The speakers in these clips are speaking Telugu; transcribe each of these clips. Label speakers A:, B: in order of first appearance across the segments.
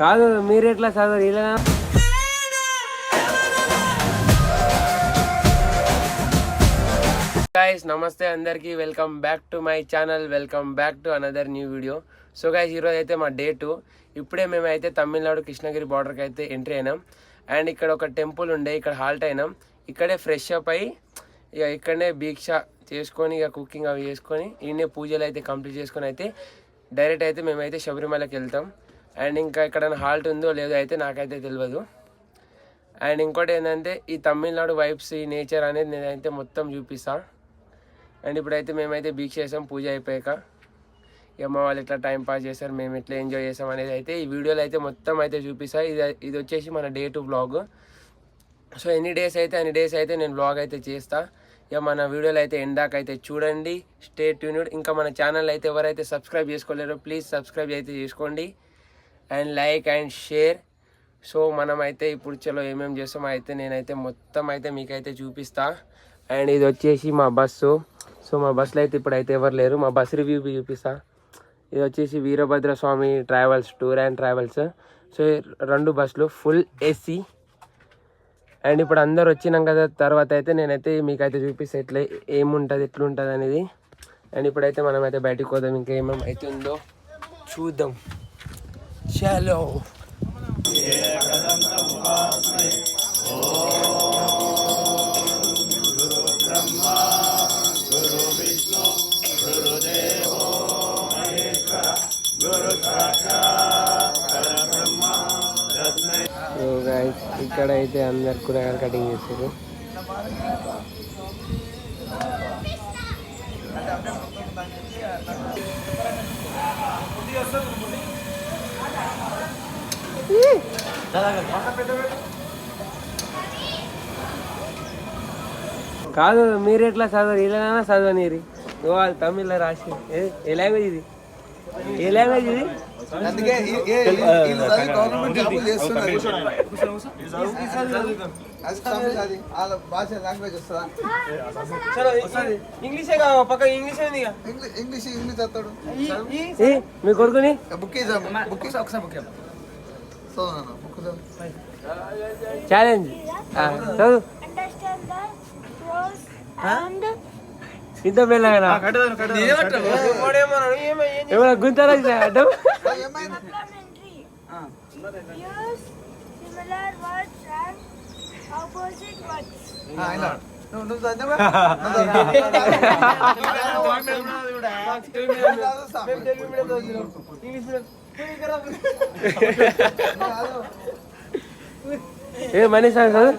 A: కాదు మీరు ఎట్లా చదవరు ఇలా గైస్ నమస్తే అందరికీ. Welcome back to my channel welcome back to another new video so guys ఈరోజు అయితే మా డే టూ ఇప్పుడే మేమైతే తమిళనాడు కృష్ణగిరి బార్డర్కి అయితే ఎంట్రీ అయినాం. అండ్ ఇక్కడ ఒక టెంపుల్ ఉండే ఇక్కడ హాల్ట్ అయినాం. ఇక్కడే ఫ్రెష్ అప్ అయ్యి ఇక ఇక్కడనే భీక్ష చేసుకొని ఇక కుకింగ్ అవి చేసుకొని ఈయనే పూజలు అయితే కంప్లీట్ చేసుకొని అయితే డైరెక్ట్ అయితే మేమైతే శబరిమలకి వెళ్తాం. అండ్ ఇంకా ఇక్కడ హాల్ట్ ఉందో లేదో అయితే నాకైతే తెలియదు అండ్ ఇంకోటి ఏంటంటే ఈ తమిళనాడు వైబ్స్ ఈ నేచర్ అనేది నేనైతే మొత్తం చూపిస్తాను అండ్ ఇప్పుడైతే మేమైతే బీచ్ చేసాం పూజ అయిపోయాక. ఇక మా వాళ్ళు ఎట్లా టైం పాస్ చేస్తారు మేము ఎట్లా ఎంజాయ్ చేసాం అనేది అయితే ఈ వీడియోలో అయితే మొత్తం అయితే చూపిస్తా. ఇది ఇది వచ్చేసి మన డే టు బ్లాగ్ సో ఎన్ని డేస్ అయితే అన్ని డేస్ అయితే నేను బ్లాగ్ అయితే చేస్తాను ఇక మన వీడియోలు అయితే ఎండాకైతే చూడండి స్టే ట్యూన్డ్ ఇంకా మన ఛానల్ అయితే ఎవరైతే సబ్స్క్రైబ్ చేసుకోలేరో ప్లీజ్ సబ్స్క్రైబ్ అయితే చేసుకోండి. And like and share so మనం అయితే ఇప్పుడు చలో ఏమేమి చేస్తామో అయితే నేనైతే మొత్తం అయితే మీకైతే చూపిస్తా. అండ్ ఇది వచ్చేసి మా బస్సు. సో మా బస్సులో అయితే ఇప్పుడైతే ఎవరు లేరు. మా బస్ రివ్యూ చూపిస్తా. ఇది వచ్చేసి Veerabhadra Swamy travels tour and travels so రెండు బస్సులు ఫుల్ ఏసీ అండ్ ఇప్పుడు అందరు వచ్చినాం కదా తర్వాత అయితే నేనైతే మీకైతే చూపిస్తే ఎట్లా ఏముంటుంది ఎట్లుంటుంది అనేది. అండ్ ఇప్పుడైతే మనం అయితే బయటికి పోదాం ఇంకా ఏమేమి అవుతుందో చూద్దాం. చలో. అయితే అందరు కూరగాయలు కటింగ్ చేస్తారు కాదు మీరు ఎట్లా చదవరు? ఇలాగైనా చదవనిరి. ఓ అది తమిళ్ళో రాసి. ఏ లాంగ్వేజ్ ఇది? ఏ లాంగ్వేజ్ ఇది?
B: అందుకే గవర్నమెంట్ జాబులు చేస్తున్నారు భాష లాంగ్వేజ్ వస్తుందా
A: ఇంగ్లీషే పక్క ఇంగ్లీష్ మీ కొడుకుని
B: బుక్ బుక్ ఒకసారి బుక్ చదువు బుక్ చదువు
A: ఛాలెంజ్ చదువు ఇంత మెల్లగా ఏమైనా గుంతారా అడ్డం
B: ఏమైంది
C: complementary. Use similar words and opposite words.
B: ఆ, ఆయన నువ్వు నువ్వు చదివా? నువ్వు చదివా?
A: ఏ మనీష్ అని చదువు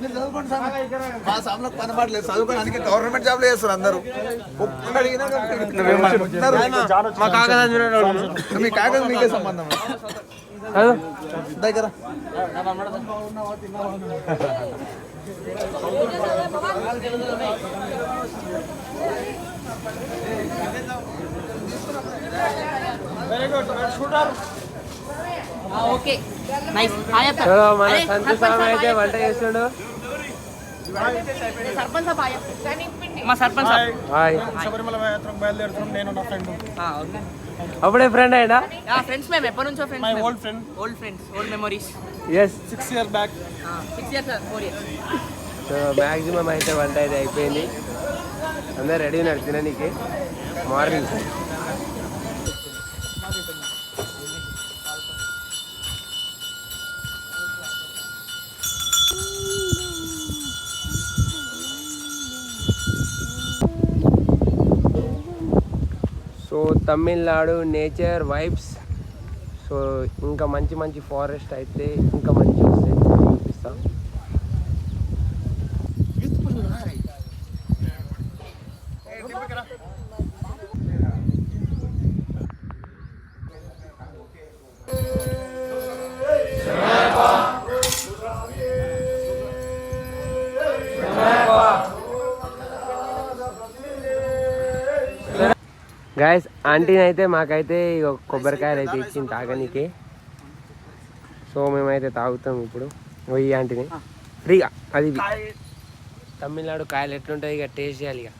B: మీరు చదువుకోండి సార్. మా సామ్లో చదువుకోవడానికి గవర్నమెంట్ జాబ్లు చేస్తారు అందరూ. ఒక్కడు అడిగినా ఉన్నారు.
A: మా కాకదా
B: మీ కాక మీకే సంబంధం. దగ్గర.
D: ఓకే నైస్ హాయ్ అత్త
A: చలో మన సంతు స్వామి అయితే వంట చేస్తుండు అప్పుడే ఫ్రెండ్ అయినా?
D: ఆ ఫ్రెండ్స్ మేము. ఎప్పటి నుంచో
E: my
D: friends
E: old friend
D: old friends old memories
A: yes
E: six year back
D: six years four years
A: so maximum అయితే వంట అయితే అయిపోయింది. అందరు రెడీ ఉన్నారు తిననీకి. Morning so Tamil Nadu nature vibes so ఇంకా మంచి మంచి ఫారెస్ట్ అయితే ఇంకా మంచి వస్తాయి చూపిస్తాం గాయస్ ఆంటీని అయితే మాకైతే కొబ్బరికాయలు అయితే ఇచ్చింది తాగనీకి. సో మేమైతే తాగుతాం ఇప్పుడు. ఓ ఈ ఆంటీని. ఫ్రీగా అది తమిళనాడు కాయలు ఎట్లుంటాయి ఇక టేస్ట్ చేయాలి ఇక.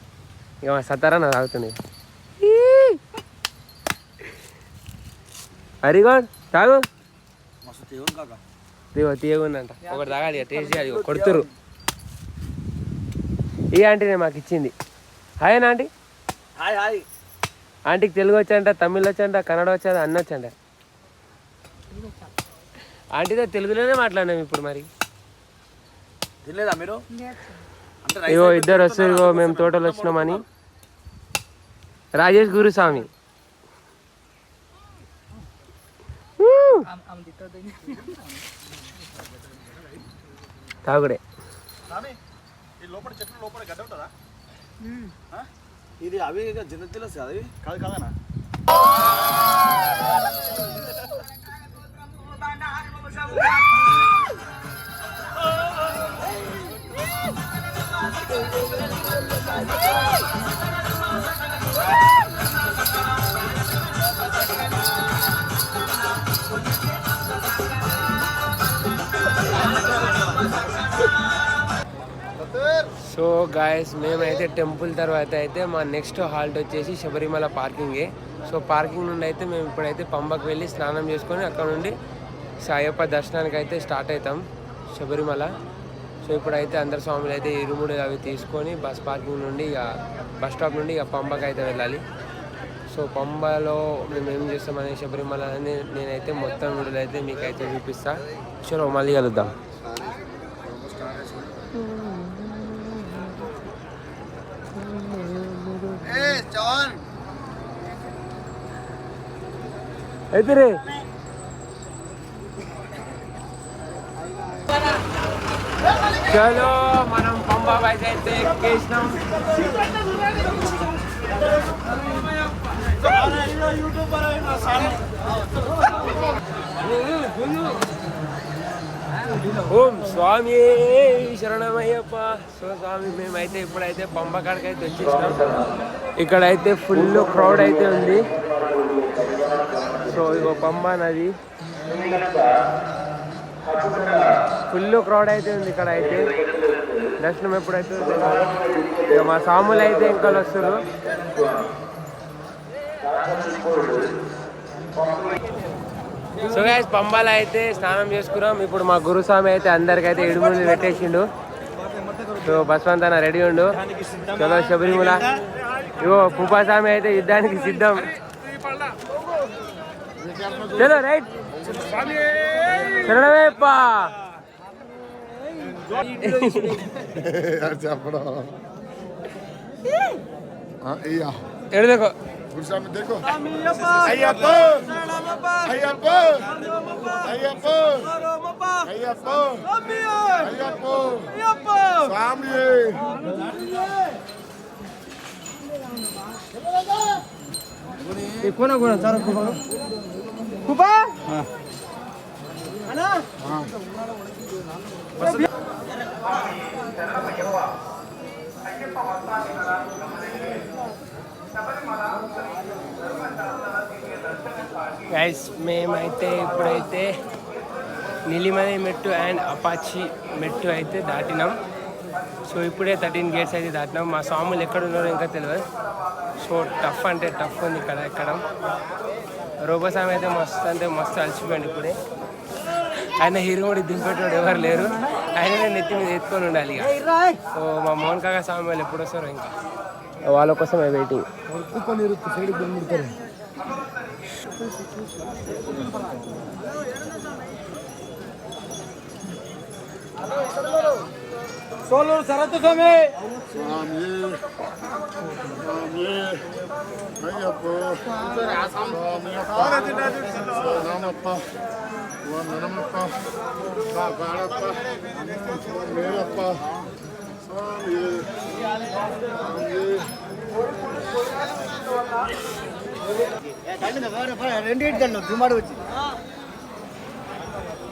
A: ఇక మా సతారా నా తాగుతుంది. హరిగోడ్ తాగు. తీగో తీయగుందంట. ఒకటి తాగాలి ఇక టేస్ట్ చేయాలి కొడుతురు. ఈ ఆంటీనే మాకు ఇచ్చింది. Hi aunty.
B: హాయ్ హాయ్
A: ఆంటీకి తెలుగు వచ్చంట తమిళ్ వచ్చంట కన్నడ వచ్చంట అన్నీ వచ్చంట ఆంటీతో తెలుగులోనే మాట్లాడినాం ఇప్పుడు మరి.
B: తినలేదా మీరు? అంటే
A: ఇగో ఇద్దరు వస్తారు ఇగో మేము తోటలు వచ్చినామని. రాజేష్ గురుస్వామి! తాగుడే.
E: ఈ లోపల చెట్లు లోపల గడ్డ ఉంటుందా?
B: ఇది అవి జన తెలుసు కదా అవి?
E: కాదు కాదనా
A: సో గాయస్ మేమైతే టెంపుల్ తర్వాత అయితే మా నెక్స్ట్ హాల్ట్ వచ్చేసి శబరిమల పార్కింగే సో పార్కింగ్ నుండి అయితే మేము ఇప్పుడైతే పంబకు వెళ్ళి స్నానం చేసుకొని అక్కడ నుండి సాయప్ప దర్శనానికి అయితే స్టార్ట్ అవుతాం శబరిమల. సో ఇప్పుడైతే అందరు స్వాములు అయితే ఇరుముడు అవి తీసుకొని బస్ పార్కింగ్ నుండి ఇక బస్ స్టాప్ నుండి ఇక పంబకు అయితే వెళ్ళాలి. సో పంబలో మేము ఏం చేస్తామని శబరిమల అని నేనైతే మొత్తం వీడియోలు అయితే మీకు అయితే సో చలో మళ్ళీ కలుద్దాం. అయితే రే చలో మనం పంబా బైక్ అయితే ఎక్కేసినాం ఓం స్వామి శరణమయ్యప్ప. సో స్వామి మేమైతే ఇప్పుడైతే పంబ కాడికి అయితే వచ్చేసినాం. ఇక్కడైతే ఫుల్ క్రౌడ్ అయితే ఉంది. సో ఇగో పంబ నది. ఫుల్ క్రౌడ్ అయితే ఉంది ఇక్కడ అయితే దర్శనం ఎప్పుడైతే ఇక మా సాములు అయితే ఇంకా వస్తున్నారు సో గైస్ పంబాల అయితే స్నానం చేసుకున్నాం. ఇప్పుడు మా గురుస్వామి అయితే అందరికైతే ఇడుములు పెట్టేసిండు. సో బస్వంత్ అన్న రెడీ ఉండు. చలో శబరిమల. ఇగో కుపాస్వామి అయితే యుద్ధానికి సిద్ధం. చలో రైట్. శరణమేప్ప
F: చెప్పడం. అయ్యా
A: ఎడదకో
F: గురుస్వామి దేకో అయ్యప్ప అయ్యప్ప అయ్యప్ప అయ్యప్ప అయ్యప్ప స్వామి
A: గైస్ మేమైతే ఇప్పుడైతే నిలిమని మెట్టు అండ్ అపాచి మెట్టు అయితే దాటినాం. సో ఇప్పుడే థర్టీన్ గేట్స్ అయితే దాటినాం. మా స్వాములు ఎక్కడ ఉన్నారో ఇంకా తెలియదు సో టఫ్ అంటే టఫ్ ఉంది ఇక్కడ ఎక్కడం. రోబోస్వామి అయితే మస్తు అంటే మస్తు అలసిపోయింది ఇప్పుడే. ఆయన హీరో కూడా దింపేటోడు ఎవరు లేరు. ఆయన నెత్తి మీద ఎత్తుకొని ఉండాలి ఇక. సో మా మోహన్ కాకా స్వామి వాళ్ళు ఎప్పుడు వస్తారో ఇంకా. వాళ్ళ కోసమే వెయిటింగ్
E: సోలూరు శరత్ స్వామి
F: స్వామి స్వామి అయ్యప్ప స్వామియప్ప రామప్ప వందనమప్ప కాపాడప్ప స్వామియప్ప స్వామి స్వామి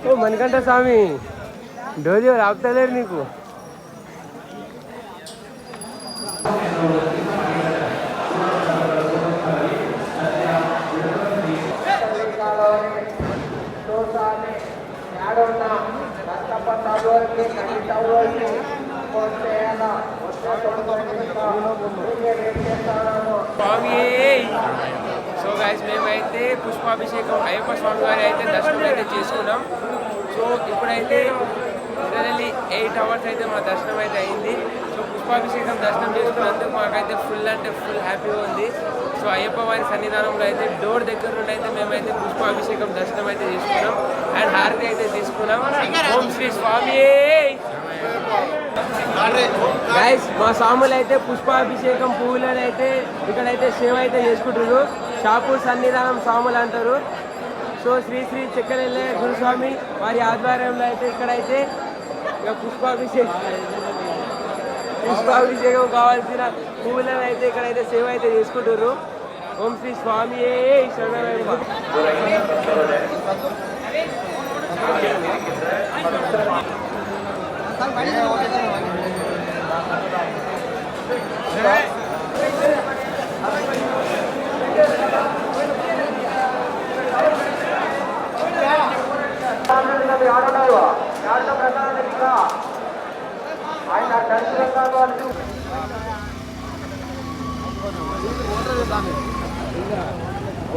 A: ఓ మణికంఠ స్వామి డోజో రాపుతలేరు నీకు. స్వామి గాయస్ గైస్ మేమైతే పుష్పాభిషేకం అయ్యప్ప స్వామి వారి అయితే దర్శనం అయితే చేసుకున్నాం. సో ఇప్పుడైతే లిటరలీ ఎయిట్ అవర్స్ అయితే మా దర్శనం అయితే అయింది. సో పుష్పాభిషేకం దర్శనం చేసుకున్నందుకు మాకైతే ఫుల్ అంటే ఫుల్ హ్యాపీగా ఉంది. సో అయ్యప్ప వారి సన్నిధానంలో అయితే డోర్ దగ్గర నుండి అయితే మేమైతే పుష్పాభిషేకం దర్శనం అయితే చేసుకున్నాం. అండ్ హారతి అయితే తీసుకున్నాం. ఓం శ్రీ స్వామి గైస్ మా స్వాములు అయితే పుష్పాభిషేకం పువ్వులను అయితే ఇక్కడైతే సేవ అయితే చేసుకుంటున్నారు. షాపు సన్నిధానం స్వాములు అంటారు సో శ్రీ శ్రీ చిక్కనెల్లె గురుస్వామి వారి ఆధ్వర్యంలో అయితే ఇక్కడైతే ఇక పుష్పాభిషేకం పుష్పాభిషేకం కావాల్సిన పువ్వులను అయితే ఇక్కడైతే సేవ అయితే చేసుకుంటారు ఓం శ్రీ స్వామి శరణం ఉన్నాడు దాంట్లో ప్రసాదం ఇంకా ఆయన టెన్త్ ప్రసాదం అంటూ ఓ